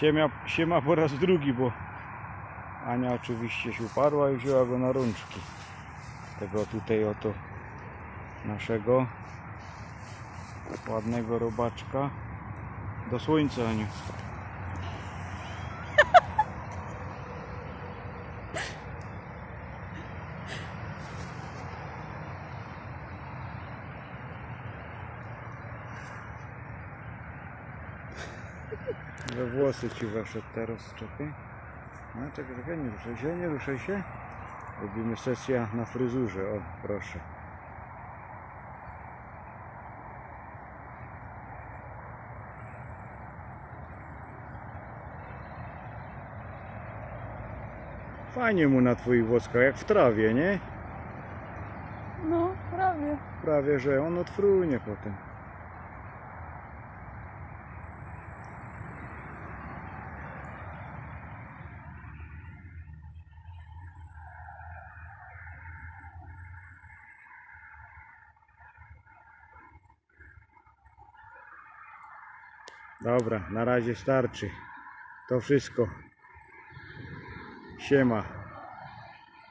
Siema, siema po raz drugi, bo Ania oczywiście się uparła i wzięła go na rączki. Tego tutaj oto naszego ładnego robaczka. Do słońca, Aniu. We włosy ci weszedł teraz, czekaj. No czekaj, czekaj, nie ruszaj się, nie ruszaj się. Robimy sesję na fryzurze, o proszę. Fajnie mu na twoich włoskach, jak w trawie, nie? No, prawie. Prawie, że on odfrunie potem. Dobra, na razie starczy. To wszystko. Siema.